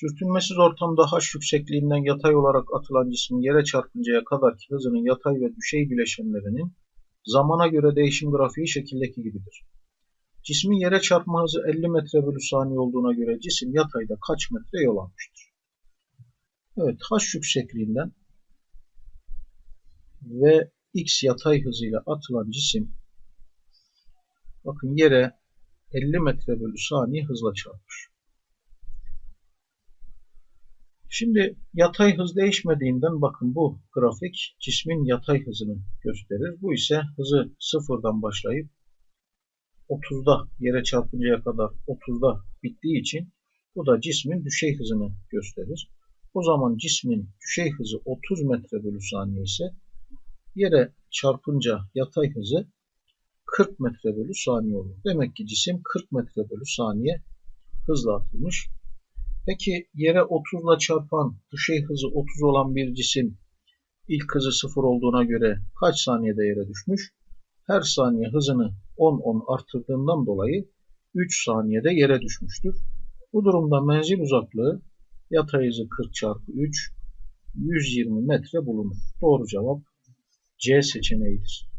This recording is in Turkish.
Sürtünmesiz ortamda h yüksekliğinden yatay olarak atılan cismin yere çarpıncaya kadarki hızının yatay ve düşey bileşenlerinin zamana göre değişim grafiği şekildeki gibidir. Cismin yere çarpma hızı 50 metre bölü saniye olduğuna göre cisim yatayda kaç metre yol almıştır? Evet, h yüksekliğinden ve x yatay hızıyla atılan cisim bakın yere 50 metre bölü saniye hızla çarpmış. Şimdi yatay hız değişmediğinden bakın bu grafik cismin yatay hızını gösterir. Bu ise hızı sıfırdan başlayıp 30'da yere çarpıncaya kadar 30'da bittiği için bu da cismin düşey hızını gösterir. O zaman cismin düşey hızı 30 metre bölü saniye ise yere çarpınca yatay hızı 40 metre bölü saniye olur. Demek ki cisim 40 metre bölü saniye hızla atılmış. Peki yere 30 ile çarpan düşey hızı 30 olan bir cisim ilk hızı 0 olduğuna göre kaç saniyede yere düşmüş? Her saniye hızını 10-10 arttırdığından dolayı 3 saniyede yere düşmüştür. Bu durumda menzil uzaklığı yatay hızı 40 çarpı 3 120 metre bulunur. Doğru cevap C seçeneğidir.